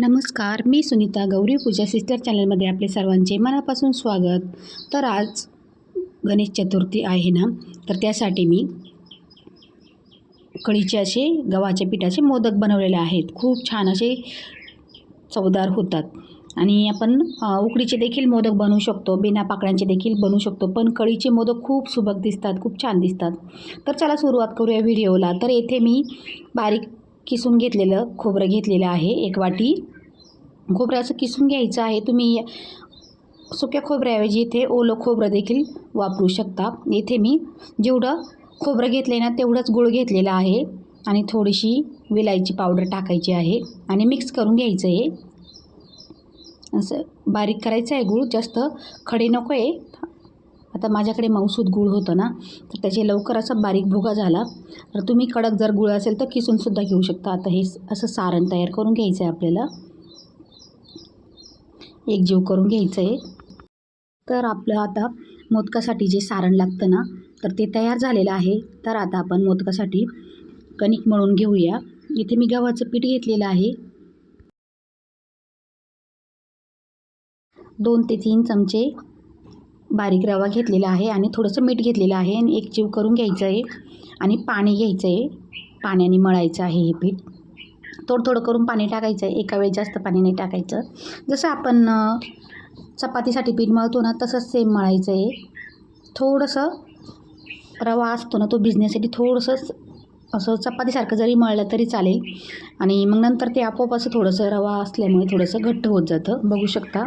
नमस्कार मी सुनीता गौरी पूजा सिस्टर चॅनलमध्ये आपले सर्वांचे मनापासून स्वागत. तर आज गणेश चतुर्थी आहे ना? तर त्यासाठी मी कळीचे असे गव्हाच्या पिठाचे मोदक बनवलेले आहेत. खूप छान असे चवदार होतात. आणि आपण उकडीचे देखील मोदक बनवू शकतो बिना पाकळ्यांचे देखील बनवू शकतो पण कळीचे मोदक खूप सुबक दिसतात खूप छान दिसतात. तर चला सुरुवात करूया व्हिडिओला. तर येथे मी बारीक किसून घेतलेलं खोबरं घेतलेलं आहे एक वाटी. खोबरं असं किसून घ्यायचं आहे. तुम्ही सुक्या खोबऱ्याऐवजी इथे ओलं खोबरं देखील वापरू शकता. इथे मी जेवढं खोबरं घेतलं ना तेवढंच गुळ घेतलेला आहे. आणि थोडीशी विलायची पावडर टाकायची आहे. आणि मिक्स करून घ्यायचं आहे. असं बारीक करायचं आहे गूळ. जास्त खडे नको आहे. आता माझ्याकडे मौसूद गूळ होतं ना तर त्याचे लवकर असा बारीक भुगा झाला. तर तुम्ही कडक जर गुळ असेल तर किसूनसुद्धा घेऊ शकता. आता हे असं सारण तयार करून घ्यायचं आहे आपल्याला. एक जीव करून घ्यायचं आहे तर आपलं आता मोदकासाठी जे सारण लागतं ना तर ते तयार झालेलं आहे. तर आता आपण मोदकासाठी कणिक मळून घेऊया. इथे मी गव्हाचं पीठ घेतलेलं आहे. दोन ते तीन चमचे बारीक रवा घेतलेला आहे आणि थोडंसं मीठ घेतलेलं आहे आणि एक जीव करून घ्यायचं आहे आणि पाणी घ्यायचं आहे. पाण्याने मळायचं आहे हे पीठ. थोडं थोडं करून पाणी टाकायचं आहे. एका वेळी जास्त पाणी नाही टाकायचं. जसं आपण चपातीसाठी पीठ मळतो ना तसंच सेम मळायचं आहे. थोडंसं रवा असतो ना तो भिजण्यासाठी थोडंसं असं चपातीसारखं जरी मळलं तरी चालेल. आणि मग नंतर ते आपोआप असं थोडंसं रवा असल्यामुळे थोडंसं घट्ट होत जातं. बघू शकता.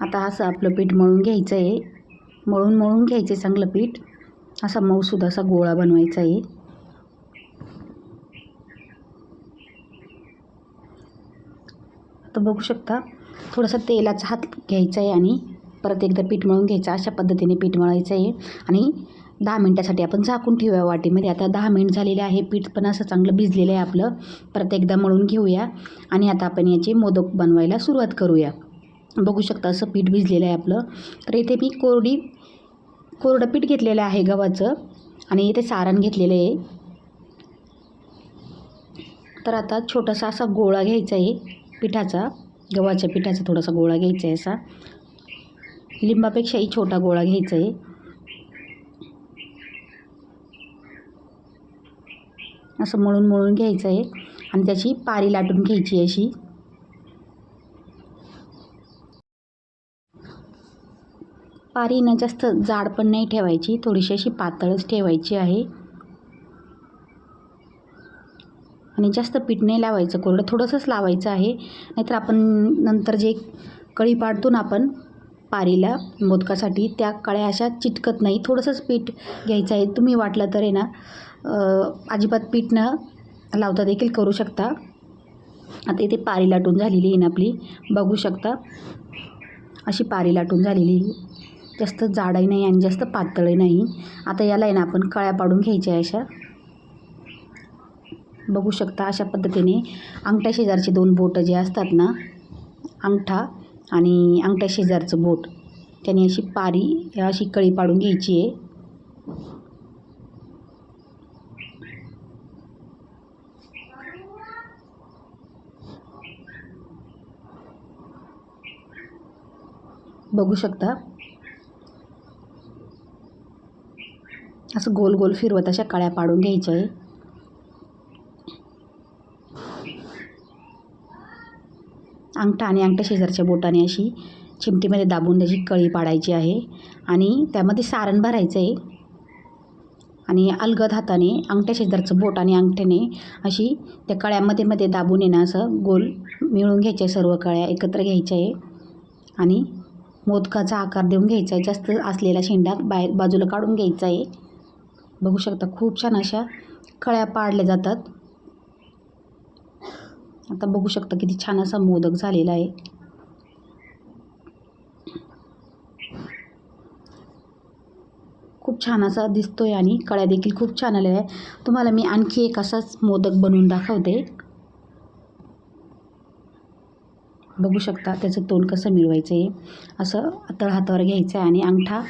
आता असं आपलं पीठ मळून घ्यायचं आहे. मळून मळून घ्यायचे चांगलं पीठ. असा मऊसूद असा गोळा बनवायचा आहे. तर बघू शकता थोडासा तेलाचा हात घ्यायचा आहे आणि परत एकदा पीठ मळून घ्यायचं अशा पद्धतीने पीठ मळायचं आहे. आणि दहा मिनटासाठी आपण झाकून ठेवूया वाटीमध्ये. आता दहा मिनिट झालेले आहे पीठ पण असं चांगलं भिजलेलं आहे आपलं. परत एकदा मळून घेऊया. आणि आता आपण याचे मोदक बनवायला सुरुवात करूया. बघू शकता असं पीठ भिजलेलं आहे आपलं. तर इथे मी कोरडी कोरडं पीठ घेतलेलं आहे गव्हाचं आणि इथे सारण घेतलेलं आहे. तर आता छोटासा असा गोळा घ्यायचा आहे पिठाचा गव्हाच्या पिठाचा थोडासा गोळा घ्यायचा आहे असा. लिंबापेक्षाही छोटा गोळा घ्यायचा आहे. असं मळून मळून घ्यायचं आहे आणि त्याची पारी लाटून घ्यायची अशी. पारी ना जास्त जाड पण नाही ठेवायची थोडीशी अशी पातळच ठेवायची आहे. आणि जास्त पीठ नाही लावायचं कोरडं थोडंसंच लावायचं आहे. नाहीतर आपण नंतर जे कळी पाडतो ना आपण पारीला मोदकासाठी त्या कळ्या अशा चिटकत नाही. थोडंसंच पीठ घ्यायचं आहे. तुम्ही वाटलं तर आहे ना अजिबात पीठ न लावता देखील करू शकता. आता इथे पारी लाटून झालेली आहे ना आपली बघू शकता. अशी पारी लाटून झालेली आहे. जास्त जाडही नाही आणि जास्त पातळही नाही. आता याला आहे ना आपण कळ्या पाडून घ्यायच्या अशा. बघू शकता अशा पद्धतीने अंगठ्या शेजारचे दोन बोटं जे असतात ना अंगठा आणि अंगठ्या शेजारचं बोट त्याने अशी पारी अशी कळी पाडून घ्यायची आहे. बघू शकता. असं गोल गोल फिरवत अशा कळ्या पाडून घ्यायच्या. आहे अंगठा आणि अंगठ्या शेजारच्या बोटाने अशी चिमटीमध्ये दाबून त्याची कळी पाडायची आहे. आणि त्यामध्ये सारण भरायचं आहे आणि अलगद हाताने अंगठ्या शेजारचं बोट आणि अंगठ्याने अशी त्या कळ्यामध्ये मध्ये दाबून येणं असं गोल मिळून घ्यायचं आहे सर्व कळ्या एकत्र घ्यायच्या आहे आणि मोदकाचा आकार देऊन घ्यायचा आहे. जास्त असलेला शेंडा बाहेर बाजूला काढून घ्यायचा आहे. बघू शकता खूप छान अशा कळ्या पाडल्या जातात. आता बघू शकता किती छान असा मोदक झालेला आहे. खूप छान असा दिसतोय आणि कळ्या देखील खूप छान आलेल्या आहे तुम्हाला मी आणखी एक असाच मोदक बनवून दाखवते. बघू शकता त्याचं तोंड कसं मिळवायचं आहे असं तळ हातावर घ्यायचं आहे आणि अंगठा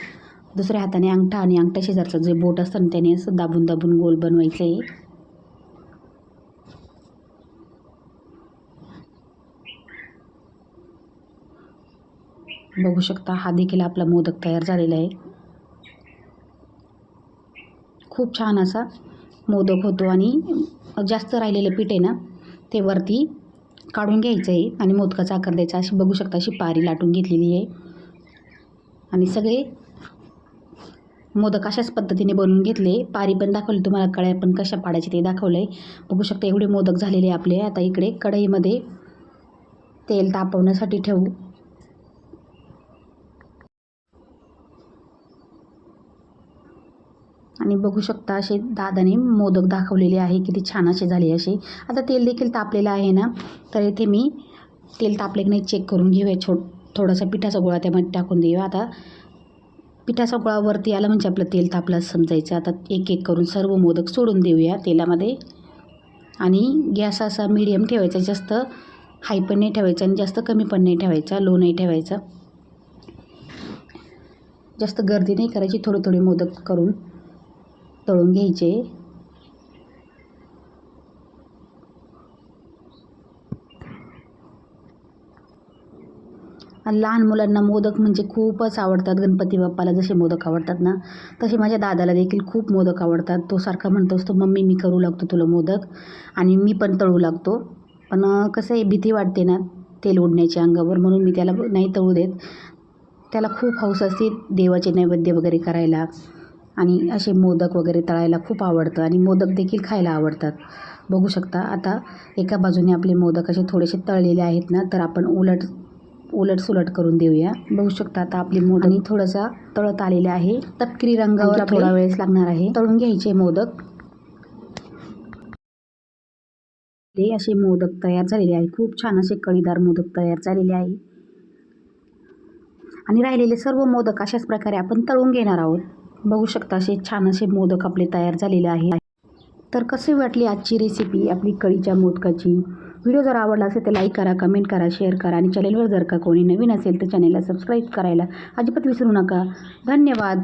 दुसऱ्या हाताने अंगठा आणि अंगठा शेजारचं जे बोट असतं ना त्याने असं दाबून दाबून गोल बनवायचं. आहे बघू शकता हा देखील आपला मोदक तयार झालेला आहे. खूप छान असा मोदक होतो आणि जास्त राहिलेलं पीठ आहे ना ते वरती काढून घ्यायचं आहे आणि मोदकाचा आकार द्यायचा. अशी बघू शकता अशी पारी लाटून घेतलेली आहे. आणि सगळे मोदक अशाच पद्धतीने बनवून घेतले. पारी पण दाखवली तुम्हाला कळ्या पण कशा पाडायचे ते दाखवलं आहे बघू शकता एवढे मोदक झालेले आपले. आता इकडे कढईमध्ये तेल तापवण्यासाठी ठेवू. आणि बघू शकता असे दादाने मोदक दाखवलेले आहे किती छान असे झाले असे. आता तेल देखील तापलेलं आहे ना तर इथे मी तेल तापले की नाही चेक करून घेऊया. छो थोडासा पिठाचा गोळा त्यामध्ये टाकून देऊया. आता पिठाचा गोळा वरती आला म्हणजे आपलं तेल तापलं समजायचं. आता एक एक करून सर्व मोदक सोडून देऊया तेलामध्ये. आणि गॅस असा मीडियम ठेवायचा जास्त हाय पण नाही ठेवायचा आणि जास्त कमी पण नाही ठेवायचा लो नाही ठेवायचा. जास्त गर्दी नाही करायची थोडे थोडे मोदक करून तळून घ्यायचे आणि लहान मुलांना मोदक म्हणजे खूपच आवडतात. गणपती बाप्पाला जसे मोदक आवडतात ना तसे माझ्या दादाला देखील खूप मोदक आवडतात. तो सारखा म्हणतो असतो मम्मी मी करू लागतो तुला मोदक आणि मी पण तळू लागतो. पण कसं आहे भीती वाटते ना तेल उडण्याच्या अंगावर म्हणून मी त्याला नाही तळू देत. त्याला खूप हौस असते देवाचे नैवेद्य वगैरे करायला आणि असे मोदक वगैरे तळायला खूप आवडतं आणि मोदक देखील खायला आवडतात. बघू शकता आता एका बाजूने आपले मोदक असे थोडेसे तळलेले आहेत ना तर आपण उलट उलट सुलट करून देऊया. बघू शकता आता आपली मोदक थोडासा तळत आलेले आहे. तपकिरी रंगावर थोडा वेळेस लागणार आहे. तळून घ्यायचे मोदक. ते असे मोदक तयार झालेले आहे खूप छान असे कळीदार मोदक तयार झालेले आहे. आणि राहिलेले सर्व मोदक अशाच प्रकारे आपण तळून घेणार आहोत. बघू शकता असे छान असे मोदक आपले तयार झालेले आहे. तर कशी वाटली आजची रेसिपी आपली कळीच्या मोदकाची? व्हिडिओ जर आवडला असेल तर लाईक करा कमेंट करा शेअर करा आणि चॅनेलवर जर का कोणी नवीन असेल तर चॅनेलला सबस्क्राईब करायला अजिबात विसरू नका. धन्यवाद.